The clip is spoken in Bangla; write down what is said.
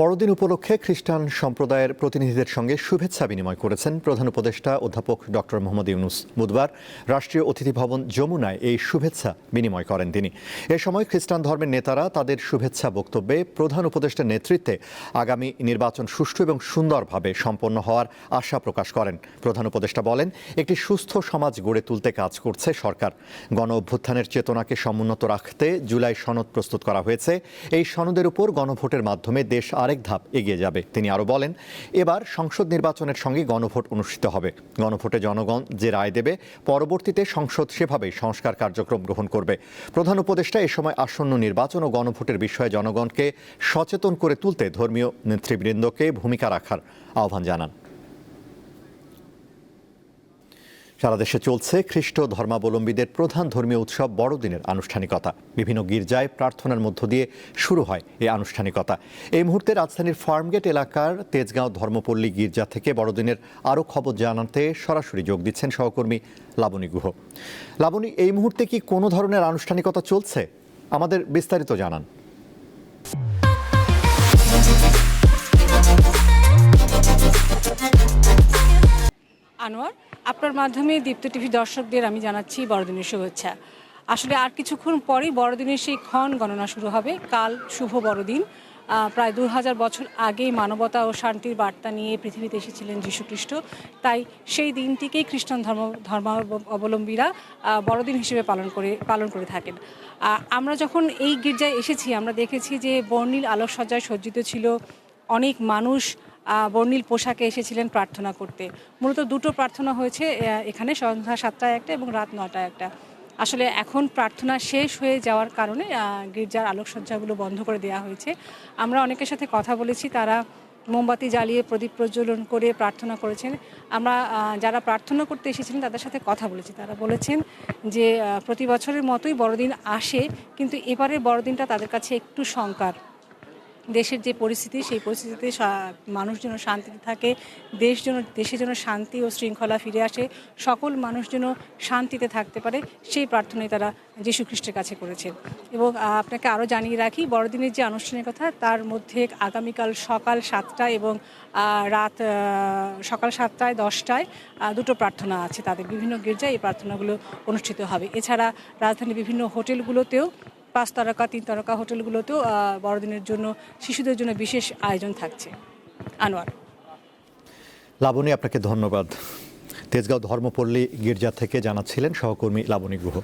বড়দিন উপলক্ষে খ্রিস্টান সম্প্রদায়ের প্রতিনিধিদের সঙ্গে শুভেচ্ছা বিনিময় করেছেন প্রধান উপদেষ্টা অধ্যাপক ডক্টর মোহাম্মদ ইউনুস। বুধবার রাষ্ট্রীয় অতিথি ভবন যমুনায় এই শুভেচ্ছা বিনিময় করেন তিনি। এ সময় খ্রিস্টান ধর্মের নেতারা তাদের শুভেচ্ছা বক্তব্যে প্রধান উপদেষ্টার নেতৃত্বে আগামী নির্বাচন সুষ্ঠু এবং সুন্দরভাবে সম্পন্ন হওয়ার আশা প্রকাশ করেন। প্রধান উপদেষ্টা বলেন, একটি সুস্থ সমাজ গড়ে তুলতে কাজ করছে সরকার। গণ অভ্যুত্থানের চেতনাকে সমুন্নত রাখতে জুলাই সনদ প্রস্তুত করা হয়েছে। এই সনদের উপর গণভোটের মাধ্যমে দেশ আরেক ধাপ এগিয়ে যাবে। তিনি আরও বলেন, এবার সংসদ নির্বাচনের সঙ্গে গণভোট অনুষ্ঠিত হবে। গণভোটে জনগণ যে রায় দেবে, পরবর্তীতে সংসদ সেভাবে সংস্কার কার্যক্রম গ্রহণ করবে। প্রধান উপদেষ্টা এ সময় আসন্ন নির্বাচন ও গণভোটের বিষয়ে জনগণকে সচেতন করে তুলতে ধর্মীয় নেতৃবৃন্দকে ভূমিকা রাখার আহ্বান জানান। সারা দেশে চলছে খ্রিস্ট ধর্মাবলম্বীদের প্রধান ধর্মীয় উৎসব বড়দিনের আনুষ্ঠানিকতা। বিভিন্ন গির্জায় প্রার্থনার মধ্য দিয়ে শুরু হয় এই আনুষ্ঠানিকতা। এই মুহূর্তে রাজধানীর ফার্মগেট এলাকার তেজগাঁও ধর্মপল্লী গির্জা থেকে বড়দিনের আরও খবর জানাতে সরাসরি যোগ দিচ্ছেন সহকর্মী লাবণী গুহ। লাবণী, এই মুহূর্তে কি কোনো ধরনের আনুষ্ঠানিকতা চলছে? আমাদের বিস্তারিত জানান। আনোয়ার আপনার মাধ্যমে দীপ্ত টিভি দর্শকদের আমি জানাচ্ছি বড়দিনের শুভেচ্ছা। আসলে আর কিছুক্ষণ পরেই বড়দিনের সেই ক্ষণ গণনা শুরু হবে। কাল শুভ বড়দিন। প্রায় দু হাজার বছর আগে মানবতা ও শান্তির বার্তা নিয়ে পৃথিবীতে এসেছিলেন যীশুখ্রিস্ট তাই সেই দিনটিকেই খ্রিস্টান ধর্ম, ধর্মাবলম্বীরা বড়দিন হিসেবে পালন করে পালন করে থাকেন। আমরা যখন এই গির্জায় এসেছি, আমরা দেখেছি যে বর্ণিল আলোকসজ্জায় সজ্জিত ছিল অনেক মানুষ বর্ণিল পোশাকে এসেছিলেন প্রার্থনা করতে। মূলত দুটো প্রার্থনা হয়েছে এখানে সন্ধ্যা সাতটায় একটা এবং রাত নটায় একটা। আসলে এখন প্রার্থনা শেষ হয়ে যাওয়ার কারণে গির্জার আলোকসজ্জাগুলো বন্ধ করে দেওয়া হয়েছে। আমরা অনেকের সাথে কথা বলেছি, তারা মোমবাতি জ্বালিয়ে প্রদীপ প্রজ্বলন করে প্রার্থনা করেছেন। আমরা যারা প্রার্থনা করতে এসেছিলেন তাদের সাথে কথা বলেছি। তারা বলেছেন যে প্রতি বছরের মতোই বড়দিন আসে, কিন্তু এবারের বড়দিনটা তাদের কাছে একটু শঙ্কার দেশের যে পরিস্থিতি, সেই পরিস্থিতিতে মানুষ যেন শান্তিতে থাকে, দেশ যেন, দেশে যেন শান্তি ও শৃঙ্খলা ফিরে আসে, সকল মানুষ যেন শান্তিতে থাকতে পারে, সেই প্রার্থনাই তারা যীশু খ্রিস্টের কাছে করেছেন। এবং আপনাকে আরও জানিয়ে রাখি, বড়দিনের যে আনুষ্ঠানিক কথা, তার মধ্যে আগামীকাল সকাল সাতটা এবং রাত সকাল সাতটায়, দশটায় দুটো প্রার্থনা আছে তাদের। বিভিন্ন গির্জায় এই প্রার্থনাগুলো অনুষ্ঠিত হবে। এছাড়া রাজধানীর বিভিন্ন হোটেলগুলোতেও পাঁচ তারকা, তিন তারকা হোটেলগুলোতেও বড়দিনের জন্য, শিশুদের জন্য বিশেষ আয়োজন থাকছে। আনোয়ার। লাবণী, আপনাকে ধন্যবাদ। তেজগাঁও ধর্মপল্লী গির্জা থেকে জানাচ্ছিলেন সহকর্মী লাবণী গুহ।